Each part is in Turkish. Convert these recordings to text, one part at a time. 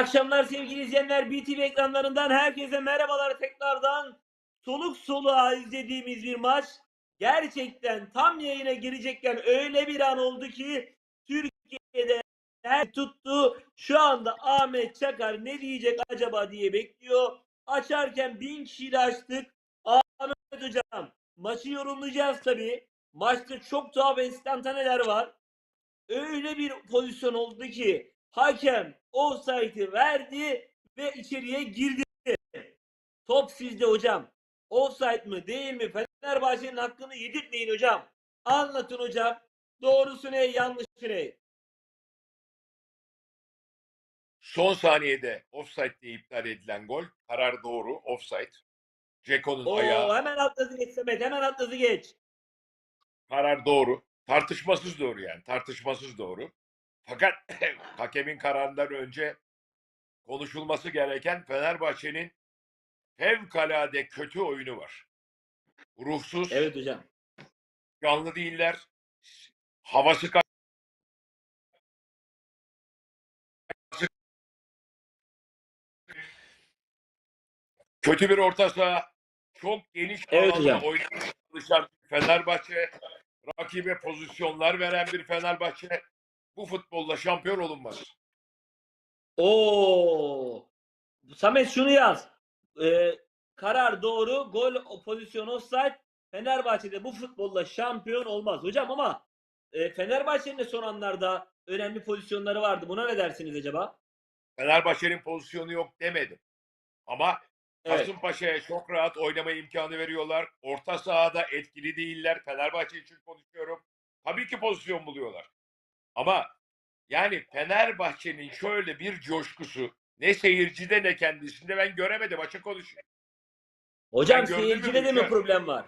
Akşamlar sevgili izleyenler. BTV ekranlarından herkese merhabalar tekrardan. Soluk soluğa izlediğimiz bir maç. Gerçekten tam yayına girecekken öyle bir an oldu ki Türkiye'de her tuttu. Şu anda Ahmet Çakar ne diyecek acaba diye bekliyor. Açarken bin kişiyle açtık. Ahmet Hocam maçı yorumlayacağız tabii. Maçta çok tuhaf enstantaneler var. Öyle bir pozisyon oldu ki hakem offside'ı verdi ve içeriye girdi. Top sizde hocam. Offside mı değil mi? Fenerbahçe'nin hakkını yedirtmeyin hocam. Anlatın hocam. Doğrusu ne, yanlışı ne? Son saniyede offside diye iptal edilen gol. Karar doğru. Offside. Ceko'nun Oo, ayağı. hemen atladı geç Samet. Hemen atladı geç. Karar doğru. Tartışmasız doğru yani. Tartışmasız doğru. Fakat hakemin kararından önce konuşulması gereken Fenerbahçe'nin fevkalade kötü oyunu var. Ruhsuz, Evet hocam. canlı değiller. Havası ka- kötü bir orta saha. Çok geniş Evet alanda oynamaya çalışan Fenerbahçe. Rakibe pozisyonlar veren bir Fenerbahçe. Bu futbolla şampiyon olunmaz. Oo. Samet şunu yaz. Ee, karar doğru. Gol pozisyon offside. Fenerbahçe'de bu futbolla şampiyon olmaz. Hocam ama e, Fenerbahçe'nin de son anlarda önemli pozisyonları vardı. Buna ne dersiniz acaba? Fenerbahçe'nin pozisyonu yok demedim. Ama Evet. Kasımpaşa'ya çok rahat oynama imkanı veriyorlar. Orta sahada etkili değiller. Fenerbahçe için konuşuyorum. Tabii ki pozisyon buluyorlar. Ama yani Fenerbahçe'nin şöyle bir coşkusu ne seyircide ne kendisinde ben göremedim açık konuşayım. Hocam Sen gördün mü seyircide de mi Gülşen? problem var?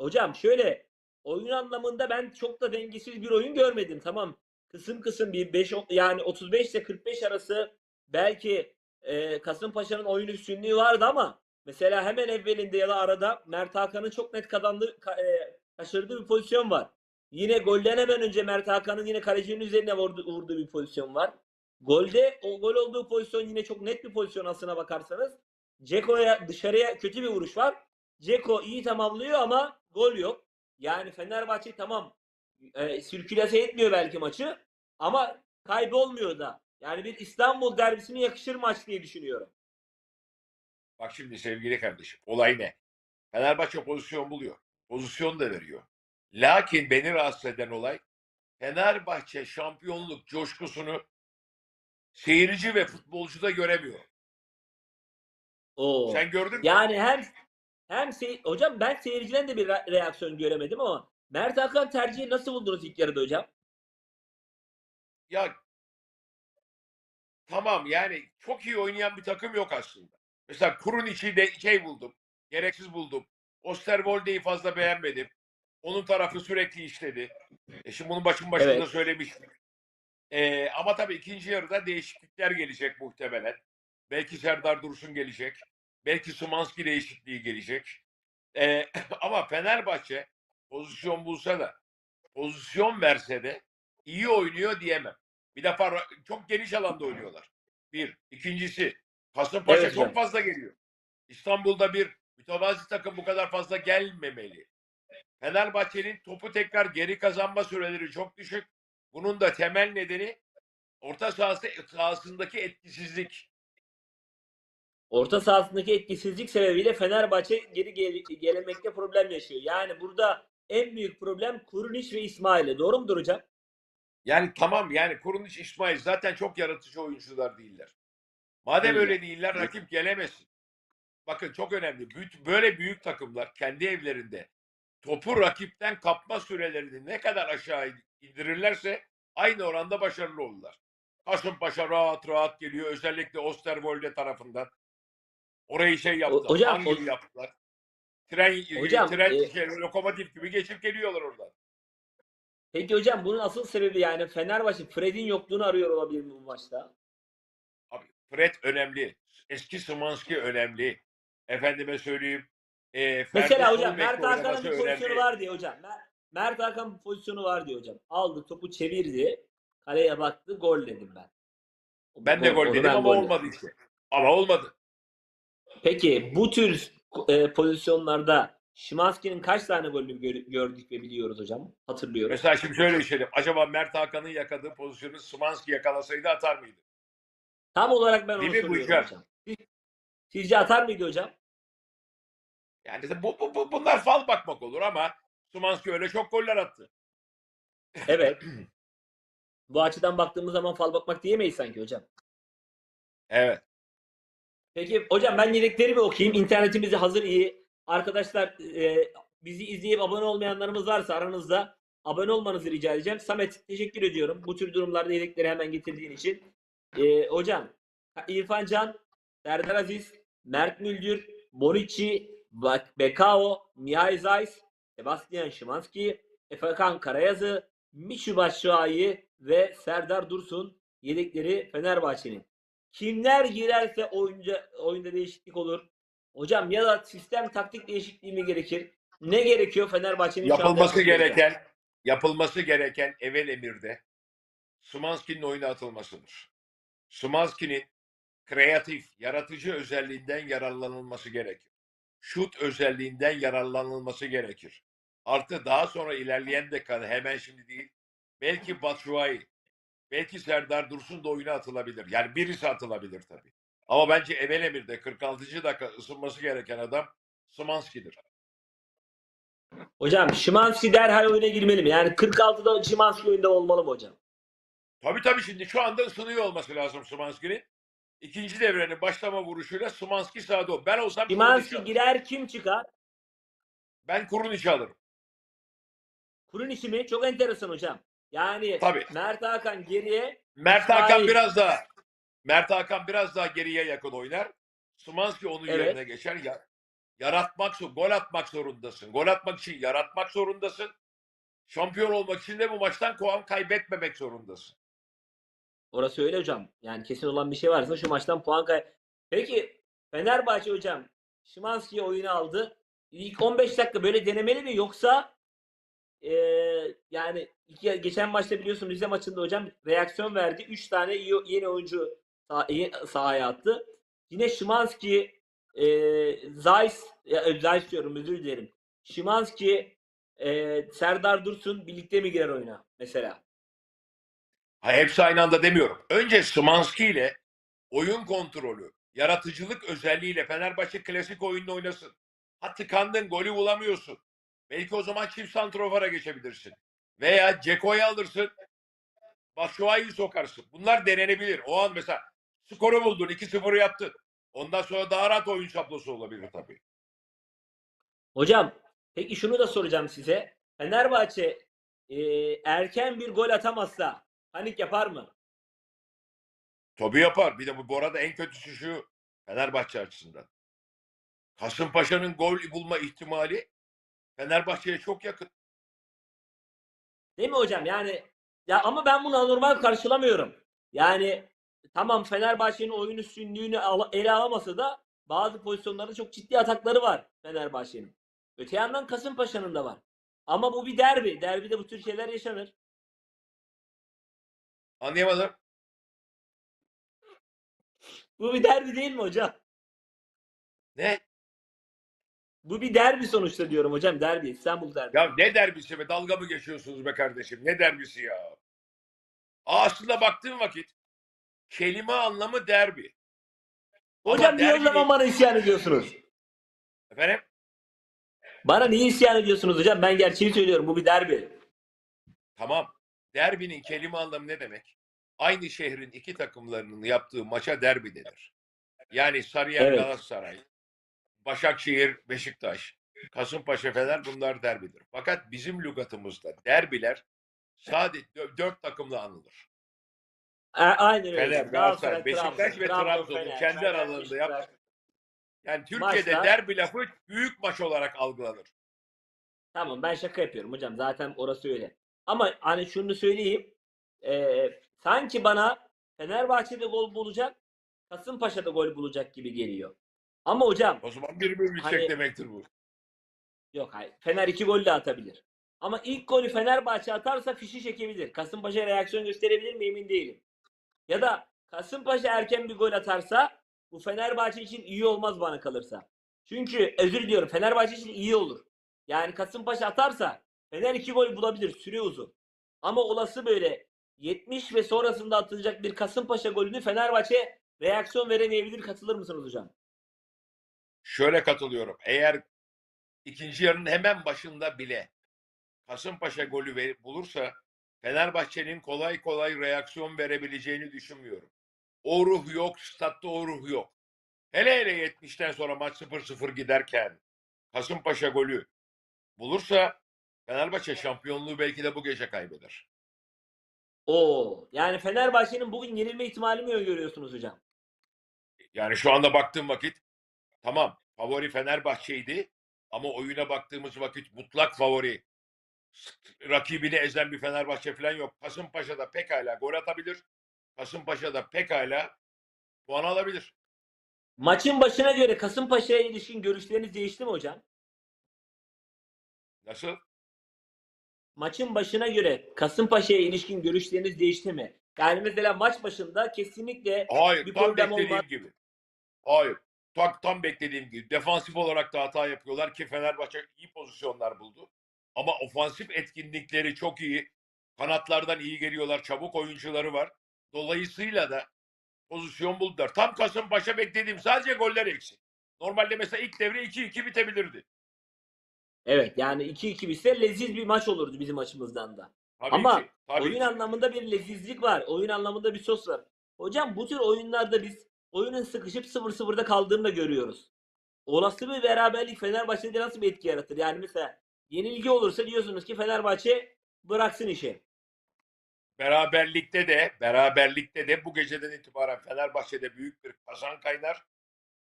Hocam şöyle oyun anlamında ben çok da dengesiz bir oyun görmedim. Tamam kısım kısım bir 5 yani 35 ile 45 arası belki e, Kasımpaşa'nın oyun üstünlüğü vardı ama mesela hemen evvelinde ya da arada Mert Hakan'ın çok net kazandığı ka- e, kaçırdığı bir pozisyon var. Yine golden hemen önce Mert Hakan'ın yine kalecinin üzerine vurdu, vurduğu bir pozisyon var. Golde o gol olduğu pozisyon yine çok net bir pozisyon aslına bakarsanız. Ceko'ya dışarıya kötü bir vuruş var. Ceko iyi tamamlıyor ama gol yok. Yani Fenerbahçe tamam e, sirkülase etmiyor belki maçı ama kaybı olmuyor da. Yani bir İstanbul derbisine yakışır maç diye düşünüyorum. Bak şimdi sevgili kardeşim olay ne? Fenerbahçe pozisyon buluyor. Pozisyon da veriyor. Lakin beni rahatsız eden olay Fenerbahçe şampiyonluk coşkusunu seyirci ve futbolcuda göremiyor. Oo. Sen gördün mü? Yani hem hem sey- hocam ben seyirciden de bir re- reaksiyon göremedim ama Mert Hakan tercihi nasıl buldunuz ilk yarıda hocam? Ya tamam yani çok iyi oynayan bir takım yok aslında. Mesela Kurun içi de şey buldum. Gereksiz buldum. Osterwolde'yi fazla beğenmedim. Onun tarafı sürekli işledi. E şimdi bunun başın başında Evet. söylemiştik. E, ama tabii ikinci yarıda değişiklikler gelecek muhtemelen. Belki Serdar Dursun gelecek. Belki Sumanski değişikliği gelecek. E, ama Fenerbahçe pozisyon bulsa da pozisyon verse de iyi oynuyor diyemem. Bir defa çok geniş alanda oynuyorlar. Bir. İkincisi Kasımpaşa Evet çok hocam. fazla geliyor. İstanbul'da bir mütevazi takım bu kadar fazla gelmemeli. Fenerbahçe'nin topu tekrar geri kazanma süreleri çok düşük. Bunun da temel nedeni orta sahası, sahasındaki etkisizlik. Orta sahasındaki etkisizlik sebebiyle Fenerbahçe geri gel- gelemekte problem yaşıyor. Yani burada en büyük problem Kurunic ve İsmail'e. Doğru mudur hocam? Yani tamam yani Kurunic İsmail zaten çok yaratıcı oyuncular değiller. Madem Değiller. öyle değiller rakip gelemesin. Bakın çok önemli. Böyle büyük takımlar kendi evlerinde topu rakipten kapma sürelerini ne kadar aşağı indirirlerse aynı oranda başarılı olurlar. Kasımpaşa rahat rahat geliyor. Özellikle Osterwolde tarafından. Orayı şey yaptılar. O- hocam, o- yaptılar. Tren, Hocam, tren e- şey, lokomotif gibi geçip geliyorlar oradan. Peki hocam bunun asıl sebebi yani Fenerbahçe Fred'in yokluğunu arıyor olabilir mi bu maçta? Abi Fred önemli. Eski Szymanski önemli. Efendime söyleyeyim. E, Ferdi Mesela hocam Mert Hakan'ın bir pozisyonu önemli. var diye hocam. Mer- Mert Hakan bir pozisyonu var diye hocam. Aldı topu çevirdi. Kaleye baktı gol dedim ben. Ben de gol onu dedim ama gol dedim. olmadı işte. Ama olmadı. Peki bu tür e, pozisyonlarda Şimanski'nin kaç tane golünü gör- gördük ve biliyoruz hocam? Hatırlıyorum. Mesela şimdi şöyle düşünelim. Acaba Mert Hakan'ın yakaladığı pozisyonu Szymanski yakalasaydı atar mıydı? Tam olarak ben onu Değil mi bu soruyorum hocam. Siz- Sizce atar mıydı hocam? Yani bu, bu, bu- bunlar fal bakmak olur ama Szymanski öyle çok goller attı. Evet. bu açıdan baktığımız zaman fal bakmak diyemeyiz sanki hocam. Evet. Peki hocam ben yedekleri bir okuyayım. İnternetimiz de hazır iyi. Arkadaşlar e, bizi izleyip abone olmayanlarımız varsa aranızda abone olmanızı rica edeceğim. Samet teşekkür ediyorum. Bu tür durumlarda yedekleri hemen getirdiğin için. E, hocam İrfan Can, Serdar Aziz, Mert Müldür, Bonucci, Bak- Bekao, Mihai Zeiss, Sebastian Szymanski, Efekan Karayazı, Mişu Başşuay'ı ve Serdar Dursun yedekleri Fenerbahçe'nin. Kimler girerse oyunca, oyunda değişiklik olur. Hocam ya da sistem taktik değişikliği mi gerekir? Ne gerekiyor Fenerbahçe'nin Yapılması gereken? yapılması gereken evvel emirde Szymanski'nin oyuna atılmasıdır. Szymanski'nin kreatif, yaratıcı özelliğinden yararlanılması gerekir. Şut özelliğinden yararlanılması gerekir. Artı daha sonra ilerleyen dakikada hemen şimdi değil. Belki Batshuayi, belki Serdar Dursun da oyuna atılabilir. Yani birisi atılabilir tabii. Ama bence evvel emirde 46. dakika ısınması gereken adam Szymanski'dir. Hocam Şimanski derhal oyuna girmeli mi? Yani 46'da Şimanski oyunda olmalı mı hocam? Tabii tabii şimdi şu anda ısınıyor olması lazım Szymanski'nin. İkinci devrenin başlama vuruşuyla Szymanski sağda. o. Ben olsam alırım. girer kim çıkar? Ben Kurunic alırım. Kurun işi mi? Çok enteresan hocam. Yani Tabii. Mert Hakan geriye Mert İsmail. Hakan biraz daha Mert Hakan biraz daha geriye yakın oynar. Szymanski onun Evet. yerine geçer. Ya, yaratmak, gol atmak zorundasın. Gol atmak için yaratmak zorundasın. Şampiyon olmak için de bu maçtan puan kaybetmemek zorundasın. Orası öyle hocam. Yani kesin olan bir şey varsa şu maçtan puan kay. Peki Fenerbahçe hocam Şimanski'yi oyuna aldı. İlk 15 dakika böyle denemeli mi yoksa eee, yani iki, geçen maçta biliyorsun Rize maçında hocam reaksiyon verdi. 3 tane iyi- yeni oyuncu sah- sahaya attı. Yine Şimanski Zeiss ya, e, Zeiss diyorum özür dilerim. Şimanski eee, Serdar Dursun birlikte mi girer oyuna mesela? Ha, hepsi aynı anda demiyorum. Önce Szymanski ile oyun kontrolü, yaratıcılık özelliğiyle Fenerbahçe klasik oyununu oynasın. Ha tıkandın, golü bulamıyorsun. Belki o zaman çift santrofara geçebilirsin. Veya Ceko'yu alırsın, Batshuayi'yi sokarsın. Bunlar denenebilir. O an mesela skoru buldun, 2-0 yaptın. Ondan sonra daha rahat oyun çaplosu olabilir tabii. Hocam peki şunu da soracağım size. Fenerbahçe e, erken bir gol atamazsa panik yapar mı? Tabii yapar. Bir de bu, bu arada en kötüsü şu Fenerbahçe açısından. Kasımpaşa'nın gol bulma ihtimali Fenerbahçe'ye çok yakın. Değil mi hocam? Yani ya ama ben bunu anormal karşılamıyorum. Yani tamam Fenerbahçe'nin oyun üstünlüğünü al- ele alamasa da bazı pozisyonlarda çok ciddi atakları var Fenerbahçe'nin. Öte yandan Kasımpaşa'nın da var. Ama bu bir derbi. Derbide bu tür şeyler yaşanır. Anlayamadım. Bu bir derbi değil mi hocam? Ne? Bu bir derbi sonuçta diyorum hocam. Derbi. İstanbul derbi. Ya ne derbisi be? Dalga mı geçiyorsunuz be kardeşim? Ne derbisi ya? Aslında baktığın vakit kelime anlamı derbi. hocam Ama niye o derbi zaman değil. bana isyan ediyorsunuz? Efendim? Bana niye isyan ediyorsunuz hocam? Ben gerçeği söylüyorum. Bu bir derbi. Tamam. Derbinin kelime anlamı ne demek? Aynı şehrin iki takımlarının yaptığı maça derbi denir. Yani Sarıyer Evet. Galatasaray, Başakşehir Beşiktaş, Kasımpaşa Fener bunlar derbidir. Fakat bizim lügatımızda derbiler sadece dö- dört takımla anılır. A- aynen öyle. Fener, Galatasaray, Beşiktaş Trabzon, ve Trabzon, Trabzon'un kendi aralarında yaptığı Yani Türkiye'de Maçlar- derbi lafı büyük maç olarak algılanır. Tamam ben şaka yapıyorum hocam. Zaten orası öyle. Ama hani şunu söyleyeyim. Ee, sanki bana Fenerbahçe'de gol bulacak, Kasımpaşa'da gol bulacak gibi geliyor. Ama hocam O zaman bir bir Hani- demektir bu. yok hayır. Fener iki gol de atabilir. Ama ilk golü Fenerbahçe atarsa fişi çekebilir. Kasımpaşa reaksiyon gösterebilir mi emin değilim. Ya da Kasımpaşa erken bir gol atarsa bu Fenerbahçe için iyi olmaz bana kalırsa. Çünkü özür diliyorum Fenerbahçe için iyi olur. Yani Kasımpaşa atarsa Fener iki gol bulabilir. Süre uzun. Ama olası böyle 70 ve sonrasında atılacak bir Kasımpaşa golünü Fenerbahçe reaksiyon veremeyebilir. Katılır mısınız hocam? Şöyle katılıyorum. Eğer ikinci yarının hemen başında bile Kasımpaşa golü bulursa Fenerbahçe'nin kolay kolay reaksiyon verebileceğini düşünmüyorum. O ruh yok, statta o ruh yok. Hele hele 70'ten sonra maç 0-0 giderken Kasımpaşa golü bulursa Fenerbahçe şampiyonluğu belki de bu gece kaybeder. Oo, yani Fenerbahçe'nin bugün yenilme ihtimali mi öngörüyorsunuz hocam? Yani şu anda baktığım vakit tamam favori Fenerbahçe'ydi ama oyuna baktığımız vakit mutlak favori rakibini ezen bir Fenerbahçe falan yok. Kasımpaşa'da pekala gol atabilir. Kasımpaşa'da pekala puan alabilir. Maçın başına göre Kasımpaşa'ya ilişkin görüşleriniz değişti mi hocam? Nasıl? Maçın başına göre Kasımpaşa'ya ilişkin görüşleriniz değişti mi? Yani mesela maç başında kesinlikle Hayır Bir tam problem beklediğim olmaz. gibi. Hayır. Tam, tam beklediğim gibi. Defansif olarak da hata yapıyorlar ki Fenerbahçe iyi pozisyonlar buldu. Ama ofansif etkinlikleri çok iyi. Kanatlardan iyi geliyorlar. Çabuk oyuncuları var. Dolayısıyla da pozisyon buldular. Tam Kasımpaşa beklediğim sadece goller eksik. Normalde mesela ilk devre 2-2 bitebilirdi. Evet yani 2-2 bitse leziz bir maç olurdu bizim açımızdan da. Tabii Ama ki. Tabii oyun ki. anlamında bir lezizlik var. Oyun anlamında bir sos var. Hocam bu tür oyunlarda biz oyunun sıkışıp 0-0'da kaldığını da görüyoruz. Olası bir beraberlik Fenerbahçe'de nasıl bir etki yaratır? Yani mesela yenilgi olursa diyorsunuz ki Fenerbahçe bıraksın işi. Beraberlikte de beraberlikte de bu geceden itibaren Fenerbahçe'de büyük bir kazan kaynar.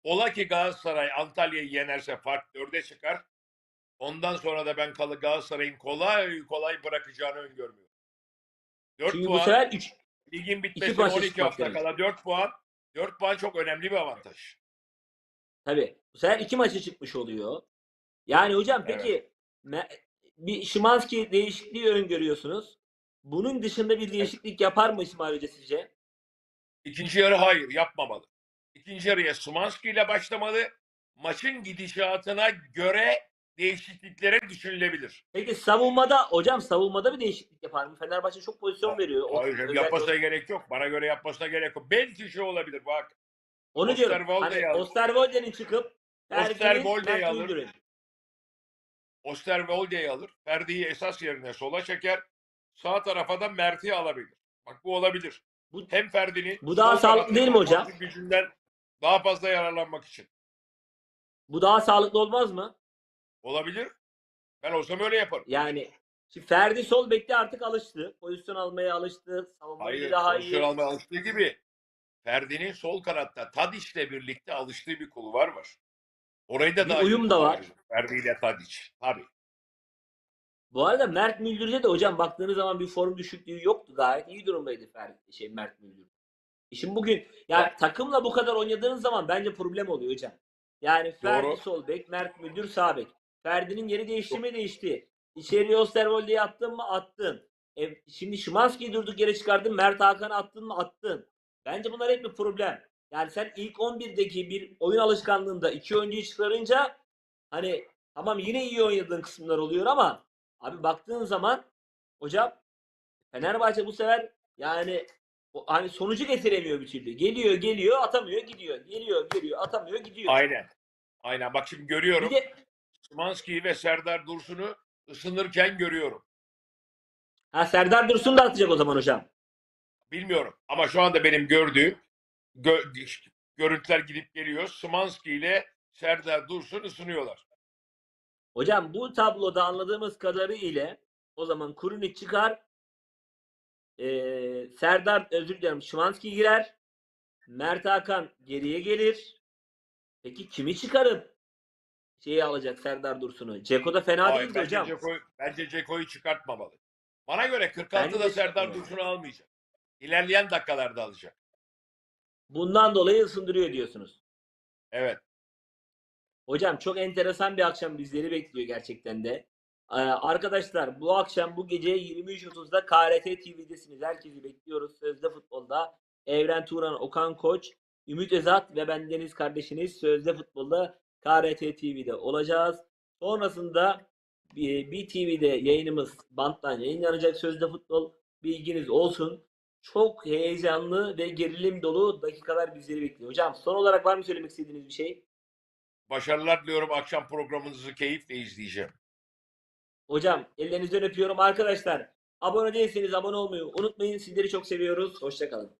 Ola ki Galatasaray Antalya'yı yenerse fark dörde çıkar. Ondan sonra da ben Galatasaray'ın kolay kolay bırakacağını öngörmüyorum. 4 Çünkü bu puan sefer 3 ligin bitmesine maça 12 çıkmak hafta gerek. kala 4 puan. 4 puan çok önemli bir avantaj. tabii bu sefer iki maça çıkmış oluyor. Yani hocam peki me- bir Şimanski değişikliği öngörüyorsunuz. Bunun dışında bir değişiklik yapar mı İsmail Hoca sizce? İkinci yarı hayır yapmamalı. İkinci yarıya Szymanski ile başlamalı. Maçın gidişatına göre değişikliklere düşünülebilir. Peki savunmada hocam savunmada bir değişiklik yapar mı? Fenerbahçe çok pozisyon veriyor. O- Hayır özellikle- yapmasına gerek yok. Bana göre yapmasına gerek yok. Belki şey olabilir bak. Onu diyorum. Hani. Osterwolde'nin çıkıp Osterwolde'yi alır. Osterwolde'yi alır. Ferdi'yi esas yerine sola çeker. Sağ tarafa da Mert'i alabilir. Bak bu olabilir. Bu, Hem Ferdi'nin Bu daha sağlıklı değil mi hocam? gücünden daha fazla yararlanmak için. bu daha sağlıklı olmaz mı? Olabilir. Ben olsam öyle yaparım. Yani şimdi Ferdi sol bekte artık alıştı. Pozisyon almaya alıştı. Hayır, daha pozisyon iyi. almaya alıştığı gibi Ferdi'nin sol kanatta Tadiç'le birlikte alıştığı bir kulvar var. Orayı da Bir daha iyi uyum da var. Ferdi ile Tadiç. Tabii. Bu arada Mert Müldür'de de hocam baktığınız zaman bir form düşüklüğü yoktu. Gayet iyi durumdaydı Ferdi, şey Mert Müldür. E Şimdi bugün yani takımla bu kadar oynadığınız zaman bence problem oluyor hocam. Yani Ferdi Doğru. sol bek, Mert Müldür sağ bek. Ferdi'nin yeri değişti mi değişti. İçeriye Osterwolde'yi attın mı attın. E, şimdi Şimanski'yi durduk yere çıkardın. Mert Hakan'ı attın mı attın. Bence bunlar hep bir problem. Yani sen ilk 11'deki bir oyun alışkanlığında iki oyuncuyu çıkarınca hani tamam yine iyi oynadığın kısımlar oluyor ama abi baktığın zaman hocam Fenerbahçe bu sefer yani o, hani sonucu getiremiyor bir türlü. Geliyor geliyor atamıyor gidiyor. Geliyor geliyor atamıyor gidiyor. Aynen. Aynen. Bak şimdi görüyorum. Bir de Szymanski'yi ve Serdar Dursun'u ısınırken görüyorum. ha, Serdar Dursun da atacak o zaman hocam. Bilmiyorum. Ama şu anda benim gördüğüm gö- görüntüler gidip geliyor. Szymanski ile Serdar Dursun ısınıyorlar. Hocam bu tabloda anladığımız kadarıyla o zaman Kurunic çıkar. Ee, Serdar özür dilerim Şimanski girer. Mert Hakan geriye gelir. Peki kimi çıkarıp şeyi alacak Serdar Dursun'u? Ceko da fena Hayır, değildi bence hocam. Ceko- bence Ceko'yu çıkartmamalı. Bana göre Bence 46'da de Serdar. Dursun'u almayacak. İlerleyen dakikalarda alacak. Bundan dolayı ısındırıyor diyorsunuz. Evet. Hocam çok enteresan bir akşam bizleri bekliyor gerçekten de. Ee, arkadaşlar bu akşam bu gece 23.30'da KRT TV'desiniz. Herkesi bekliyoruz Sözde Futbol'da. Evren Turan, Okan Koç, Ümit Özat ve ben Deniz kardeşiniz Sözde Futbol'da KRT TV'de olacağız. Sonrasında e, BTV'de yayınımız banttan yayınlanacak Sözde Futbol. Bilginiz olsun. Çok heyecanlı ve gerilim dolu dakikalar bizleri bekliyor. Hocam son olarak var mı söylemek istediğiniz bir şey? Başarılar diliyorum. Akşam programınızı keyifle izleyeceğim. Hocam ellerinizden öpüyorum. Arkadaşlar abone değilseniz abone olmayı unutmayın. Sizleri çok seviyoruz. Hoşçakalın.